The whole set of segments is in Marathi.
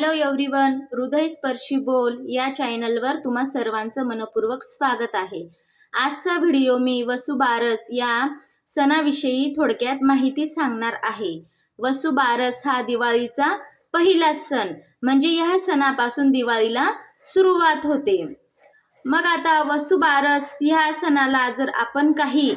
हॅलो एव्हरीवन हृदय स्पर्शी बोल या चॅनलवर तुम्हा सर्वांचं मनपूर्वक स्वागत आहे. आजचा व्हिडिओ मी वसुबारस या सणाविषयी थोडक्यात माहिती सांगणार आहे. वसुबारस हा दिवाळीचा पहिला सण म्हणजे या सणापासून दिवाळीला सुरुवात होते. मग आता वसुबारस ह्या सणाला जर आपण काही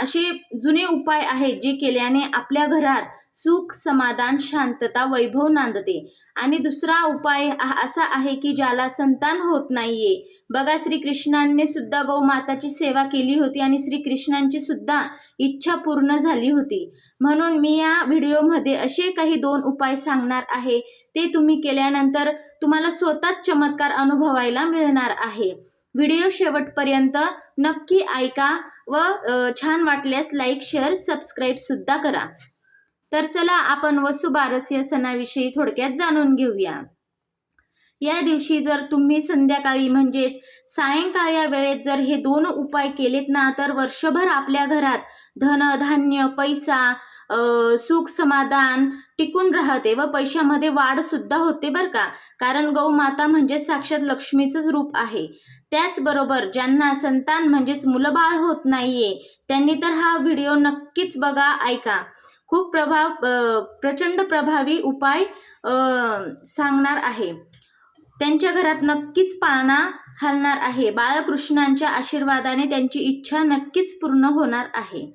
असे जुने उपाय आहेत जे केल्याने आपल्या घरात सुख समाधान शांतता वैभव नांदते. आणि दुसरा उपाय असा आहे की ज्याला संतान होत नाहीये. बघा श्रीकृष्णांनी सुद्धा गौमाताची सेवा केली होती आणि श्रीकृष्णांची सुद्धा इच्छा पूर्ण झाली होती. म्हणून मी या व्हिडिओमध्ये असे काही दोन उपाय सांगणार आहे. ते तुम्ही केल्यानंतर तुम्हाला स्वतःच चमत्कार अनुभवायला मिळणार आहे. व्हिडिओ शेवटपर्यंत नक्की ऐका व छान वाटल्यास लाईक शेअर सबस्क्राईब सुद्धा करा. तर चला आपण वसुबारस या सणाविषयी थोडक्यात जाणून घेऊया. या दिवशी जर तुम्ही संध्याकाळी म्हणजेच सायंकाळ या वेळेत जर हे दोन उपाय केलेत ना तर वर्षभर आपल्या घरात धन धान्य पैसा सुख समाधान टिकून राहते व पैशामध्ये वाढ सुद्धा होते बरं का? कारण गौमाता म्हणजे साक्षात लक्ष्मीचंच रूप आहे. त्याचबरोबर ज्यांना संतान म्हणजेच मुलबाळ होत नाहीये त्यांनी तर हा व्हिडिओ नक्कीच बघा ऐका. खूप प्रभाव प्रचंड प्रभावी उपाय सांगणार आहे. त्यांच्या घरात नक्कीच पाळणा हलणार आहे. बाळकृष्णांच्या आशीर्वादाने त्यांची इच्छा नक्कीच पूर्ण होणार आहे.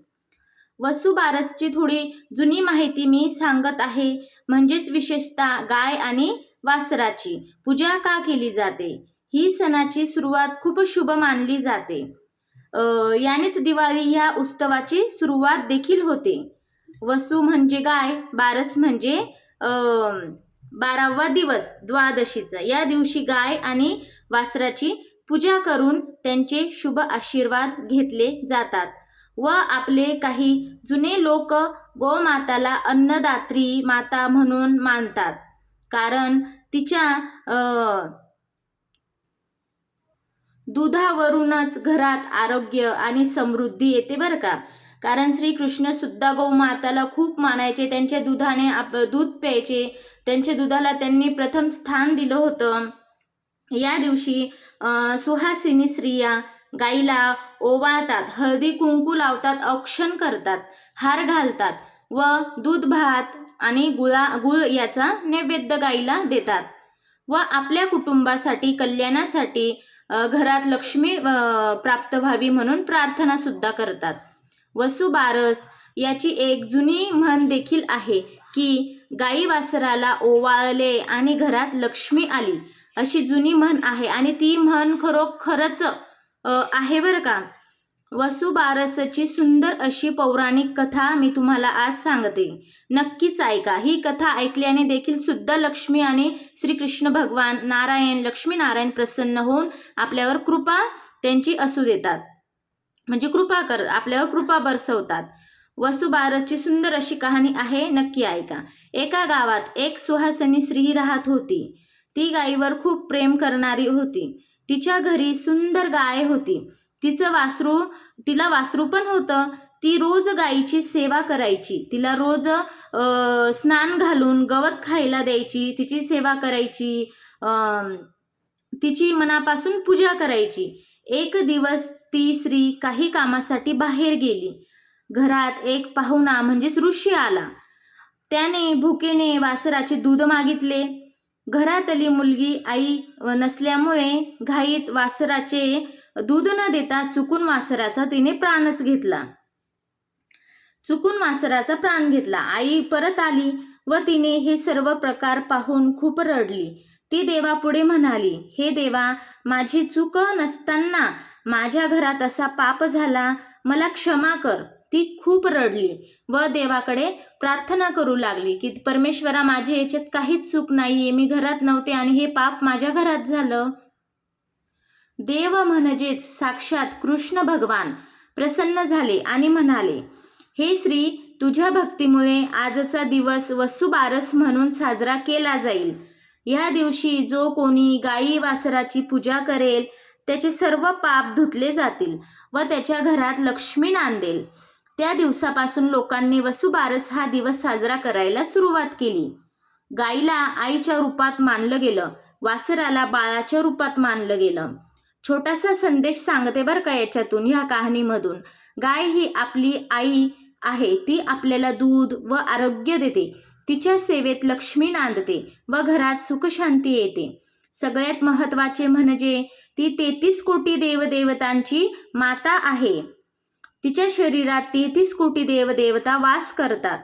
वसुबारसची थोडी जुनी माहिती मी सांगत आहे. म्हणजेच विशेषतः गाय आणि वासराची. पूजा का केली जाते? ही सणाची सुरुवात खूप शुभ मानली जाते. यानेच दिवाळी ह्या उत्सवाची सुरुवात देखील होते. वसू म्हणजे गाय बारस म्हणजे बारावा दिवस द्वादशीचा. या दिवशी गाय आणि वासराची पूजा करून त्यांचे शुभ आशीर्वाद घेतले जातात. व आपले काही जुने लोक गोमाताला अन्नदात्री माता म्हणून मानतात. कारण तिच्या दुधावरूनच घरात आरोग्य आणि समृद्धी येते बरं का? कारण श्रीकृष्ण सुद्धा गौमाताला खूप मानायचे त्यांच्या दुधाने आप दूध प्यायचे. त्यांच्या दुधाला त्यांनी प्रथम स्थान दिलं होतं. या दिवशी सुहासिनी स्त्रिया गाईला ओवाळतात हळदी कुंकू लावतात औक्षण करतात हार घालतात व दूध भात आणि गुळा गुळ याचा नैवेद्य गाईला देतात. व आपल्या कुटुंबासाठी कल्याणासाठी घरात लक्ष्मी प्राप्त व्हावी म्हणून प्रार्थना सुद्धा करतात. वसुबारस याची एक जुनी म्हण देखील आहे की गाई वासराला ओवाळले आणि घरात लक्ष्मी आली. अशी जुनी म्हण आहे आणि ती म्हण खरोखरच आहे बरं का? वसुबारसची सुंदर अशी पौराणिक कथा मी तुम्हाला आज सांगते. नक्कीच ऐका. ही कथा ऐकल्याने देखील सुद्धा लक्ष्मी आणि श्रीकृष्ण भगवान नारायण लक्ष्मी नारायण प्रसन्न होऊन आपल्यावर कृपा त्यांची असू देतात. म्हणजे कृपा कर आपल्यावर कृपा बरसवतात. वसुबारसची सुंदर अशी कहाणी आहे नक्की ऐका. एका गावात एक सुहासनी स्त्री राहत होती. ती गायीवर खूप प्रेम करणारी होती. तिच्या घरी सुंदर गाय होती. तिचं वासरू तिला वासरू पण होतं. ती रोज गायीची सेवा करायची. तिला रोज अ, स्नान घालून गवत खायला द्यायची. तिची सेवा करायची. तिची मनापासून पूजा करायची. एक दिवस ती स्त्री काही कामासाठी बाहेर गेली. घरात एक पाहुणा म्हणजेच ऋषी आला. त्याने भुकेने वासराचे दूध मागितले. घरातली मुलगी आई नसल्यामुळे घाईत वासराचे दूध न देता चुकून वासराचा तिने प्राणच घेतला. चुकून वासराचा प्राण घेतला. आई परत आली व तिने हे सर्व प्रकार पाहून खूप रडली. ती देवापुढे म्हणाली हे देवा माझी चूक नसताना माझ्या घरात असा पाप झाला मला क्षमा कर. ती खूप रडली. व देवाकडे प्रार्थना करू लागली की परमेश्वरा माझ्या याच्यात काहीच चूक नाहीये. मी घरात नव्हते आणि हे पाप माझ्या घरात झालं. देव म्हणजेच साक्षात कृष्ण भगवान प्रसन्न झाले आणि म्हणाले हे श्री तुझ्या भक्तीमुळे आजचा दिवस वसुबारस म्हणून साजरा केला जाईल. या दिवशी जो कोणी गायी वासराची पूजा करेल त्याचे सर्व पाप धुतले जातील व त्याच्या घरात लक्ष्मी नांदेल. त्या दिवसापासून लोकांनी वसुबारस हा दिवस साजरा करायला सुरुवात केली. गाईला आईच्या रूपात मानलं गेलं वासराला बाळाच्या रूपात मानलं गेलं. छोटासा संदेश सांगते बरं का याच्यातून ह्या कहाणीमधून. गाय ही आपली आई आहे ती आपल्याला दूध व आरोग्य देते. तिच्या सेवेत लक्ष्मी नांदते व घरात सुखशांती येते. सगळ्यात महत्त्वाचे म्हणजे ती तेहतीस कोटी देवदेवतांची माता आहे. तिच्या शरीरात तेहतीस कोटी देवदेवता वास करतात.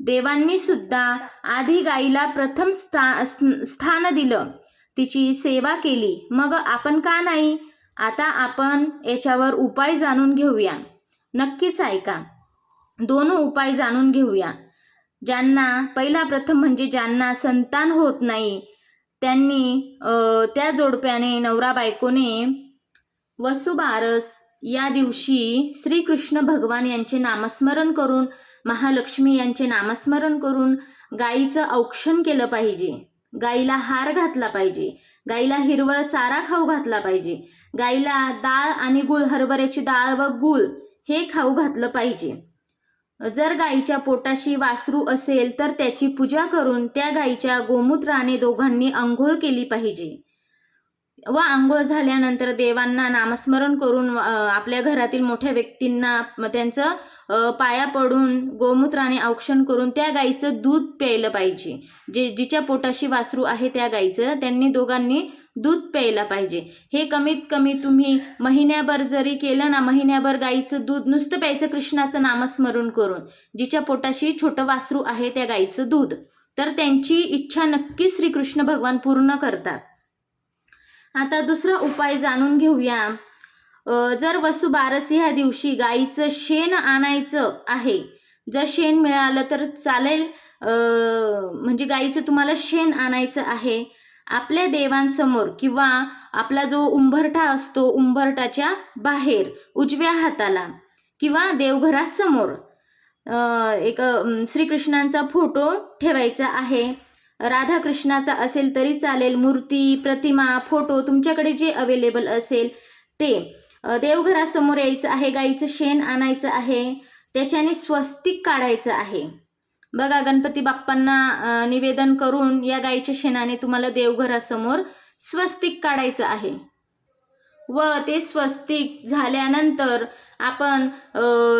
देवांनी सुद्धा आधी गाईला प्रथम स्था स्थान दिलं. तिची सेवा केली. मग आपण का नाही? आता आपण याच्यावर उपाय जाणून घेऊया. नक्कीच ऐका. दोन उपाय जाणून घेऊया. ज्यांना पहिला प्रथम म्हणजे ज्यांना संतान होत नाही त्यांनी त्या जोडप्याने नवरा बायकोने वसुबारस या दिवशी श्रीकृष्ण भगवान यांचे नामस्मरण करून महालक्ष्मी यांचे नामस्मरण करून गाईचं औक्षण केलं पाहिजे. गाईला हार घातला पाहिजे. गाईला हिरवळ चारा खाऊ घातला पाहिजे. गाईला डाळ आणि गुळ हरभऱ्याची डाळ व गुळ हे खाऊ घातलं पाहिजे. जर गाईच्या पोटाशी वासरू असेल तर त्याची पूजा करून त्या गाईच्या गोमूत्राने दोघांनी आंघोळ केली पाहिजे. व आंघोळ झाल्यानंतर देवांना नामस्मरण करून आपल्या घरातील मोठ्या व्यक्तींना त्यांचं पाया पडून गोमूत्राने औक्षण करून त्या गाईचं दूध प्यायलं पाहिजे. जे जिच्या पोटाशी वासरू आहे त्या गाईचं त्यांनी दोघांनी दूध प्यायला पाहिजे. हे कमीत कमी तुम्ही महिन्याभर जरी केलं ना महिन्याभर गाईचं दूध नुसतं प्यायचं कृष्णाचं नामस्मरण करून जिच्या पोटाशी छोटं वासरू आहे त्या गाईचं दूध तर त्यांची इच्छा नक्की श्रीकृष्ण भगवान पूर्ण करतात. आता दुसरा उपाय जाणून घेऊया. जर जर वसुबारस ह्या दिवशी गाईचं शेण आणायचं आहे जर शेण मिळालं तर चालेल म्हणजे गाईचं तुम्हाला शेण आणायचं आहे आपल्या देवांसमोर किंवा आपला जो उंबरठा असतो उंबरठाच्या बाहेर उजव्या हाताला किंवा देवघरासमोर एक श्रीकृष्णांचा फोटो ठेवायचा आहे राधाकृष्णाचा असेल तरी चालेल मूर्ती प्रतिमा फोटो तुमच्याकडे जे अवेलेबल असेल ते. देवघरासमोर यायचं आहे गाईचं शेण आणायचं आहे त्याच्याने स्वस्तिक काढायचं आहे. बघा गणपती बाप्पांना निवेदन करून या गाईच्या शेणाने तुम्हाला देवघरासमोर स्वस्तिक काढायचं आहे. व ते स्वस्तिक झाल्यानंतर आपण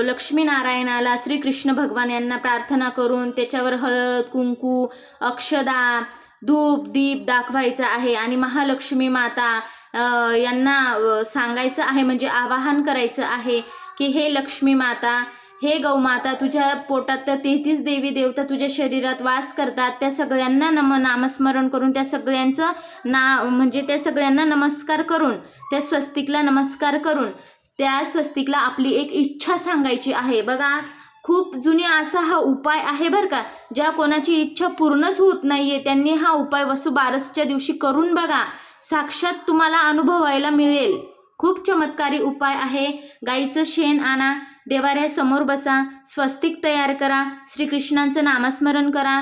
लक्ष्मीनारायणाला श्रीकृष्ण भगवान यांना प्रार्थना करून त्याच्यावर हळद कुंकू अक्षदा धूप दीप दाखवायचा आहे. आणि महालक्ष्मी माता यांना सांगायचं आहे म्हणजे आवाहन करायचं आहे की हे लक्ष्मी माता हे गौमाता तुझ्या पोटात त्या तेहतीस देवी देवता तुझ्या शरीरात वास करतात. त्या सगळ्यांना नम नामस्मरण करून त्या सगळ्यांचं ना म्हणजे त्या सगळ्यांना नमस्कार करून त्या स्वस्तिकला नमस्कार करून त्या स्वस्तिकला आपली एक इच्छा सांगायची आहे. बघा खूप जुनी असा हा उपाय आहे बरं का ज्या कोणाची इच्छा पूर्णच होत नाही आहे त्यांनी हा उपाय वसुबारसच्या दिवशी करून बघा. साक्षात तुम्हाला अनुभवायला मिळेल. खूप चमत्कारी उपाय आहे. गाईचं शेण आणा देवाऱ्यासमोर बसा स्वस्तिक तयार करा श्रीकृष्णांचं नामस्मरण करा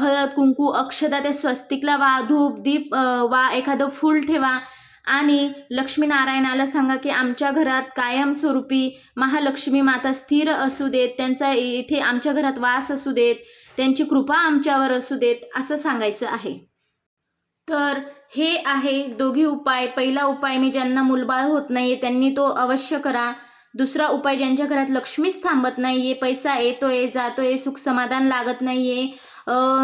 हळद कुंकू अक्षदा त्या स्वस्तिकला वा धूप दीप वा एखादं फूल ठेवा. आणि लक्ष्मीनारायणाला सांगा की आमच्या घरात कायमस्वरूपी महालक्ष्मी माता स्थिर असू देत त्यांचा इथे आमच्या घरात वास असू देत त्यांची कृपा आमच्यावर असू देत असं सांगायचं आहे. तर हे आहे दोघी उपाय. पहिला उपाय मी ज्यांना मुलबाळ होत नाहीये त्यांनी तो अवश्य करा. दुसरा उपाय ज्यांच्या घरात लक्ष्मीच थांबत नाही आहे पैसा येतोय जातोय सुख समाधान लागत नाही आहे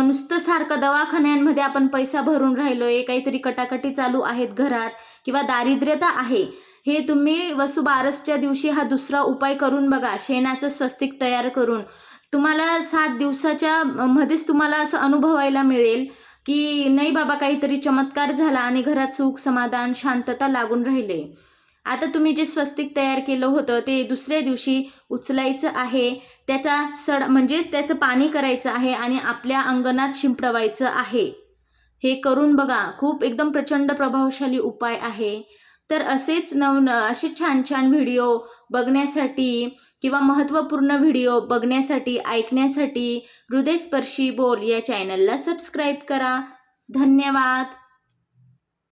नुसतं सारखं दवाखान्यांमध्ये आपण पैसा भरून राहिलोय काहीतरी कटाकटी चालू आहेत घरात किंवा दारिद्र्यता आहे. हे तुम्ही वसुबारसच्या दिवशी हा दुसरा उपाय करून बघा. शेणाचं स्वस्तिक तयार करून. तुम्हाला सात दिवसाच्या मध्येच तुम्हाला असं अनुभवायला मिळेल. की नाही बाबा काहीतरी चमत्कार झाला आणि घरात सुख समाधान शांतता लागून राहिले. आता तुम्ही जे स्वस्तिक तयार केलं होतं ते दुसऱ्या दिवशी उचलायचं आहे. त्याचा सड म्हणजेच त्याचं पाणी करायचं आहे आणि आपल्या अंगणात शिंपडवायचं आहे. हे करून बघा खूप एकदम प्रचंड प्रभावशाली उपाय आहे. तर असेच नव असे छान छान व्हिडिओ बघण्यासाठी किंवा महत्त्वपूर्ण व्हिडिओ बघण्यासाठी ऐकण्यासाठी हृदयस्पर्शी बोल या चॅनलला सबस्क्राईब करा. धन्यवाद.